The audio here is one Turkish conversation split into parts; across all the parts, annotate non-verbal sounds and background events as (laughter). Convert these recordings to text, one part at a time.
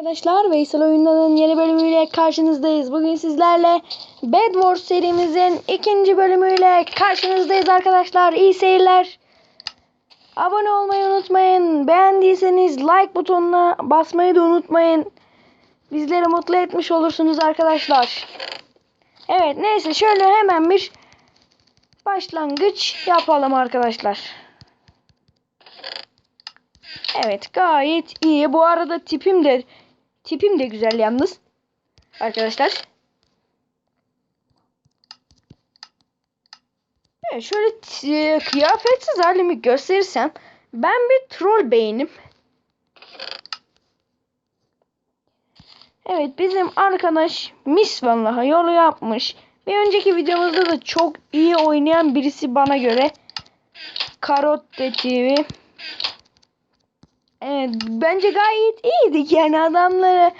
Arkadaşlar Veysel Oyundan'ın yeni bölümüyle karşınızdayız. Bugün sizlerle Bed Wars serimizin ikinci bölümüyle karşınızdayız arkadaşlar. İyi seyirler. Abone olmayı unutmayın. Beğendiyseniz like butonuna basmayı da unutmayın. Bizleri mutlu etmiş olursunuz arkadaşlar. Evet neyse şöyle hemen bir başlangıç yapalım arkadaşlar. Evet gayet iyi. Bu arada tipim de tipim de güzel yalnız. Arkadaşlar. Evet şöyle t- kıyafetsiz halimi gösterirsem ben bir troll beynim. Evet bizim arkadaş Miss Vallahi yolu yapmış. Bir önceki videomuzda da çok iyi oynayan birisi bana göre. Karotte TV. Evet bence gayet iyiydik yani adamları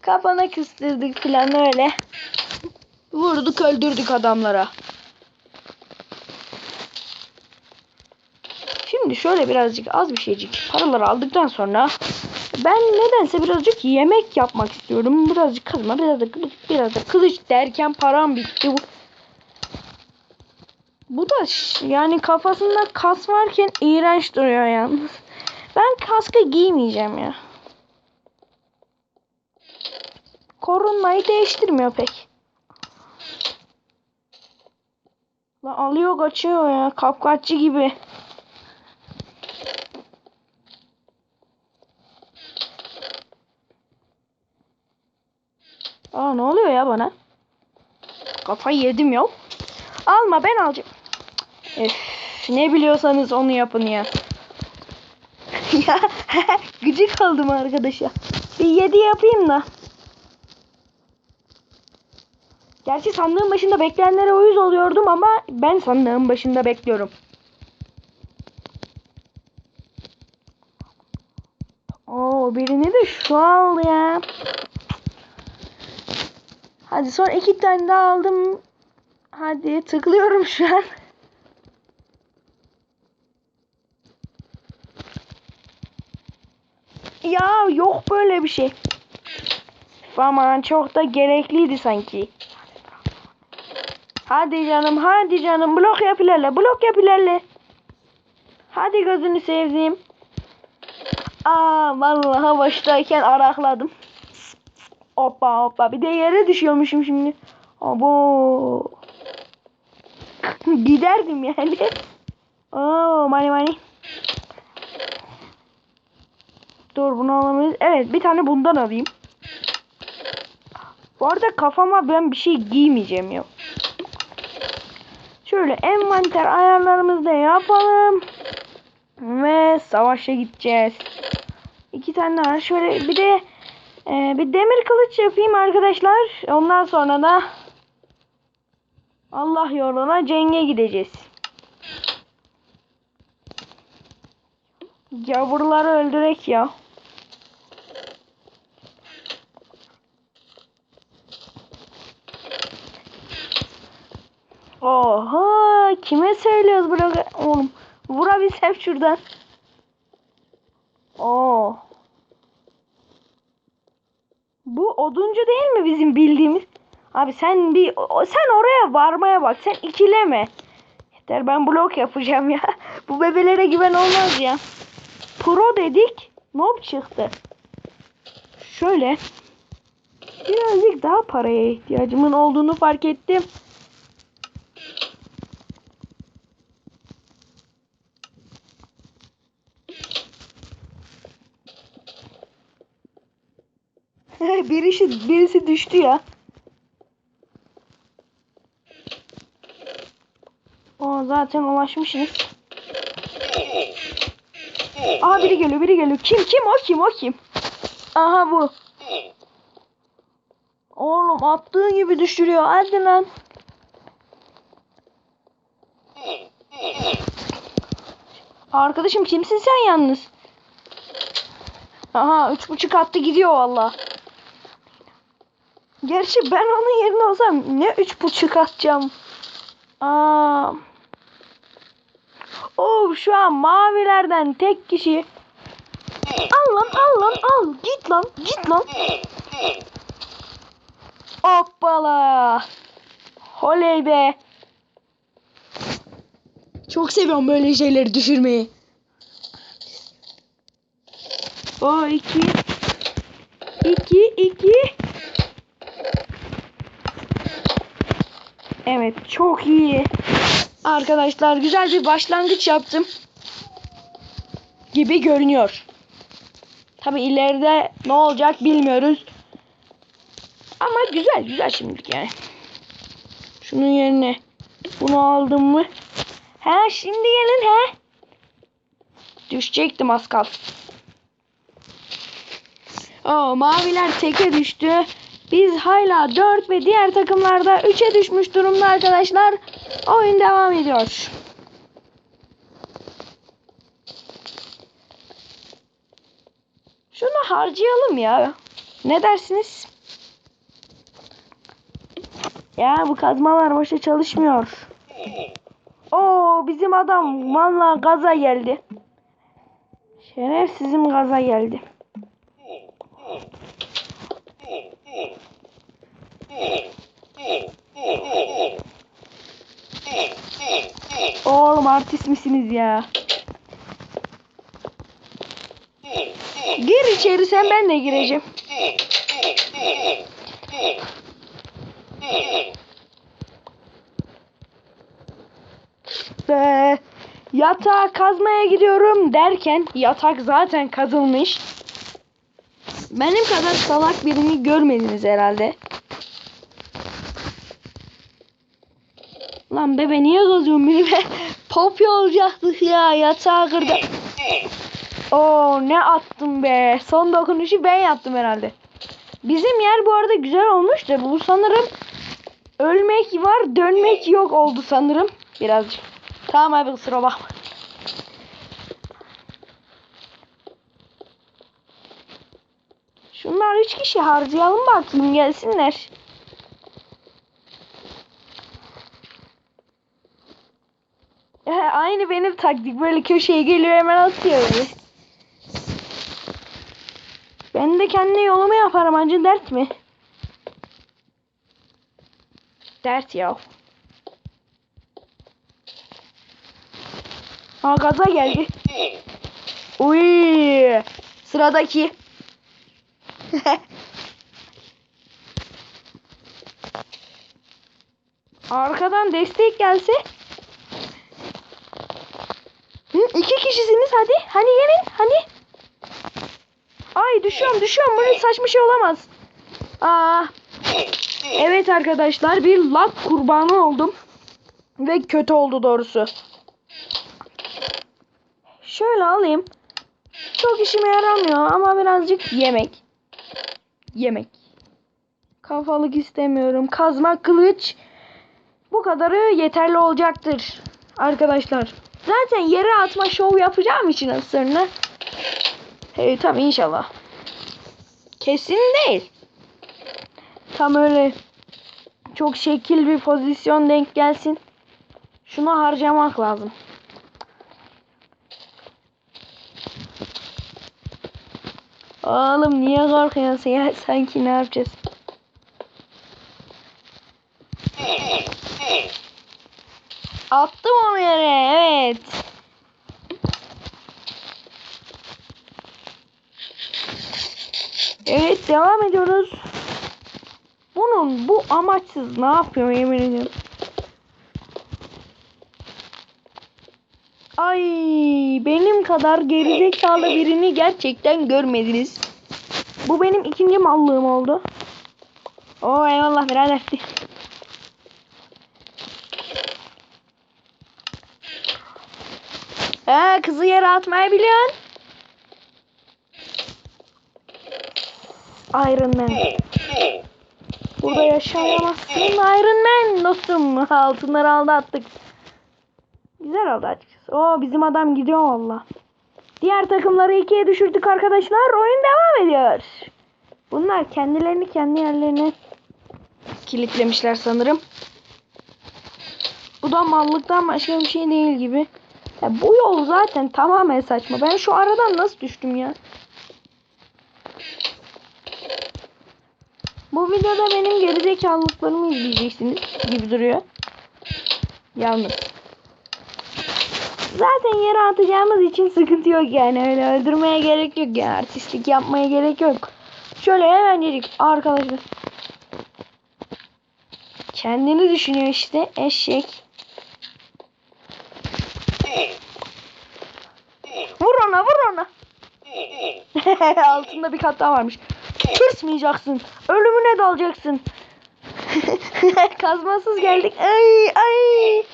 kafana kıstırdık falan öyle. Vurduk öldürdük adamlara. Şimdi şöyle birazcık az bir şeycik paraları aldıktan sonra ben nedense birazcık yemek yapmak istiyorum. Birazcık kazma, biraz da biraz da kılıç derken param bitti. Bu, bu da yani kafasında kas varken iğrenç duruyor yalnız. Ben kaskı giymeyeceğim ya. Korunmayı değiştirmiyor pek. Lan alıyor kaçıyor ya. Kapkaççı gibi. Aa ne oluyor ya bana? Kafayı yedim ya. Alma ben alacağım. Ne biliyorsanız onu yapın ya. (laughs) gıcık oldum arkadaşa. Bir yedi yapayım da. Gerçi sandığın başında bekleyenlere uyuz oluyordum ama ben sandığın başında bekliyorum. Oo birini de şu aldı ya. Hadi son iki tane daha aldım. Hadi tıklıyorum şu an. Ya yok böyle bir şey. Aman çok da gerekliydi sanki. Hadi canım hadi canım blok yap ilerle blok yap ilerle. Hadi gözünü sevdiğim. Aa vallahi baştayken arakladım. Hoppa hoppa bir de yere düşüyormuşum şimdi. Abo. (laughs) Giderdim yani. Oo mani mani. Dur bunu alamayız. Evet bir tane bundan alayım. Bu arada kafama ben bir şey giymeyeceğim ya. Şöyle envanter ayarlarımızı da yapalım. Ve savaşa gideceğiz. İki tane daha. Şöyle bir de e, bir demir kılıç yapayım arkadaşlar. Ondan sonra da Allah yoluna cenge gideceğiz. Gavurları öldürek ya. Oha kime söylüyoruz bunu oğlum vurabilsem şuradan. Oo. Bu oduncu değil mi bizim bildiğimiz? Abi sen bir sen oraya varmaya bak. Sen ikileme. Yeter ben blok yapacağım ya. (laughs) Bu bebelere güven olmaz ya. Pro dedik. Nob çıktı. Şöyle. Birazcık daha paraya ihtiyacımın olduğunu fark ettim. Birisi, birisi düştü ya. O zaten ulaşmışız. Aha biri geliyor biri geliyor. Kim kim o kim o kim? Aha bu. Oğlum attığı gibi düşürüyor. Hadi lan. Arkadaşım kimsin sen yalnız? Aha üç buçuk attı gidiyor valla. Gerçi ben onun yerine olsam ne üç buçuk atacağım. Aa. Oh şu an mavilerden tek kişi Al lan al lan al. Git lan git lan. Hoppala. Oley be. Çok seviyorum böyle şeyleri düşürmeyi. O iki. İki iki. Evet çok iyi. Arkadaşlar güzel bir başlangıç yaptım. Gibi görünüyor. Tabi ileride ne olacak bilmiyoruz. Ama güzel güzel şimdilik yani. Şunun yerine bunu aldım mı? He şimdi gelin he. Düşecektim az kalsın. Oo, maviler teke düştü. Biz hala 4 ve diğer takımlarda 3'e düşmüş durumda arkadaşlar. Oyun devam ediyor. Şunu harcayalım ya. Ne dersiniz? Ya bu kazmalar boşa çalışmıyor. Oo bizim adam valla gaza geldi. Şerefsizim gaza geldi. Oğlum artist misiniz ya? Gir içeri sen ben de gireceğim. Be, yatağı kazmaya gidiyorum derken yatak zaten kazılmış. Benim kadar salak birini görmediniz herhalde. Lan bebe niye kazıyorsun beni be? Popya olacaktık ya yatağı kırdı. Oo ne attım be. Son dokunuşu ben yaptım herhalde. Bizim yer bu arada güzel olmuş da bu sanırım ölmek var dönmek yok oldu sanırım. Birazcık. Tamam abi kusura bakma. Şunlar üç kişi harcayalım bakayım gelsinler. Aynı benim taktik böyle köşeye geliyor hemen atıyor. Ben de kendi yolumu yaparım acı dert mi? Dert ya. Ha gaza geldi. Uy! Sıradaki. (laughs) Arkadan destek gelse. İki kişisiniz hadi. Hani gelin hani. Ay düşüyorum düşüyorum. Böyle saçma şey olamaz. Aa. Evet arkadaşlar bir lag kurbanı oldum. Ve kötü oldu doğrusu. Şöyle alayım. Çok işime yaramıyor ama birazcık yemek. Yemek. Kafalık istemiyorum. Kazma, kılıç. Bu kadarı yeterli olacaktır. Arkadaşlar. Zaten yere atma şov yapacağım için ısırını. Hey, tabii inşallah. Kesin değil. Tam öyle çok şekil bir pozisyon denk gelsin. Şunu harcamak lazım. Oğlum niye korkuyorsun ya? (laughs) Sanki ne yapacağız? Attım onu yere. Evet. Evet devam ediyoruz. Bunun bu amaçsız ne yapıyor yemin ediyorum. Ay benim kadar gerizekalı birini gerçekten görmediniz. Bu benim ikinci mallığım oldu. Oo eyvallah birader. Ha kızı yere atmayı biliyorsun. Iron Man. Burada yaşayamazsın Iron Man dostum. Altınları aldı attık. Güzel oldu açıkçası. Oo bizim adam gidiyor valla. Diğer takımları ikiye düşürdük arkadaşlar. Oyun devam ediyor. Bunlar kendilerini kendi yerlerine kilitlemişler sanırım. Bu da mallıktan başka bir şey değil gibi. Ya bu yol zaten tamamen saçma. Ben şu aradan nasıl düştüm ya? Bu videoda benim gerizekalılıklarımı izleyeceksiniz gibi duruyor. Yalnız. Zaten yere atacağımız için sıkıntı yok yani. Öyle öldürmeye gerek yok yani. Artistlik yapmaya gerek yok. Şöyle hemen yedik arkadaşlar. Kendini düşünüyor işte eşek. Vur ona vur ona. (laughs) Altında bir kat daha varmış. Tırsmayacaksın. Ölümüne dalacaksın. (laughs) Kazmasız geldik. Ay ay.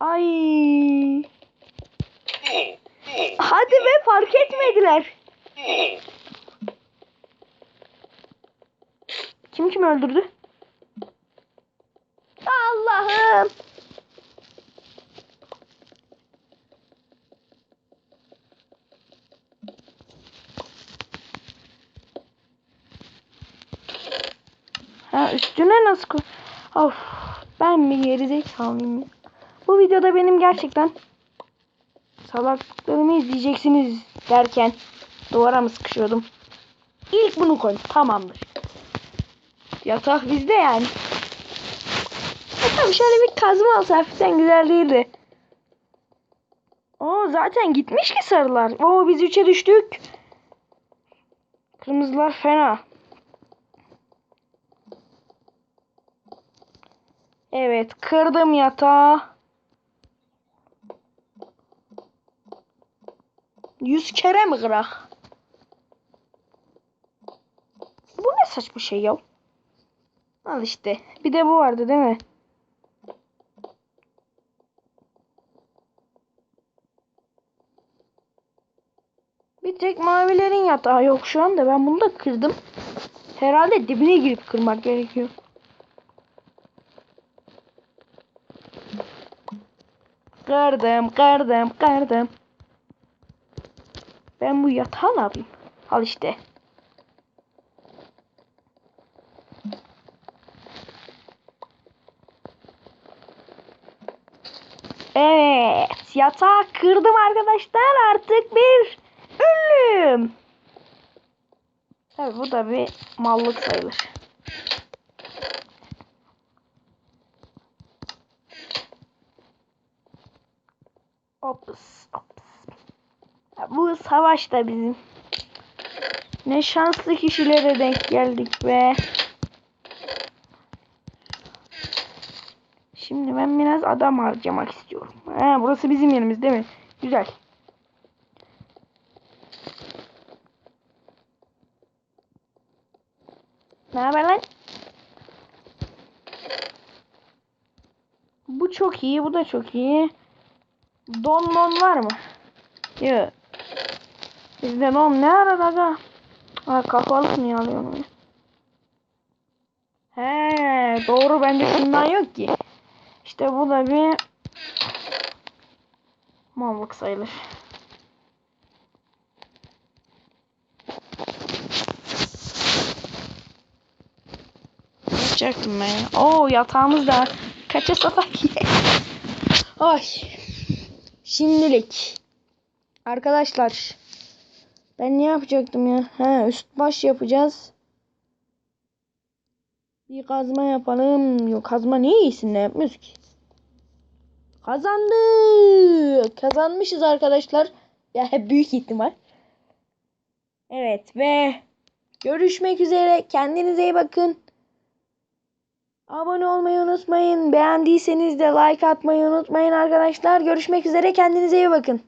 Ay. Hadi be fark etmediler. Kim kim öldürdü? Allah'ım. Ha üstüne nasıl koy? Of ben bir gerizekalıyım ya. Bu videoda benim gerçekten salaklıklarımı izleyeceksiniz derken duvara mı sıkışıyordum? İlk bunu koy. Tamamdır. Yatak bizde yani. Tamam şöyle bir kazma alsa hafiften güzel değildi. Oo zaten gitmiş ki sarılar. Oo biz üçe düştük. Kırmızılar fena. Evet kırdım yatağı. Yüz kere mi kırak? Bu ne saçma şey ya? Al işte. Bir de bu vardı değil mi? Bir tek mavilerin yatağı yok şu anda. Ben bunu da kırdım. Herhalde dibine girip kırmak gerekiyor. Kırdım, kırdım, kırdım. Ben bu yatağı ne yapayım? Al işte. Evet, yatağı kırdım arkadaşlar. Artık bir ünlüyüm. Tabii bu da bir mallık sayılır. Ops, ops. Bu savaş da bizim. Ne şanslı kişilere denk geldik be. Şimdi ben biraz adam harcamak istiyorum. Ha, burası bizim yerimiz değil mi? Güzel. Ne haber lan? Bu çok iyi, bu da çok iyi. Don mon var mı? Yok. Bizde don ne arar aga? Ha kafalık niye alıyorum ya? He doğru bende şundan yok ki. İşte bu da bir mallık sayılır. Yapacaktım ben. Oo yatağımız da. Kaça satak Ay. Şimdilik. Arkadaşlar. Ben ne yapacaktım ya? Ha üst baş yapacağız. Bir kazma yapalım. Yok kazma ne iyisin ne yapmıyoruz ki? Kazandık. Kazanmışız arkadaşlar. Ya hep (laughs) büyük ihtimal. Evet ve görüşmek üzere. Kendinize iyi bakın. Abone olmayı unutmayın. Beğendiyseniz de like atmayı unutmayın arkadaşlar. Görüşmek üzere. Kendinize iyi bakın.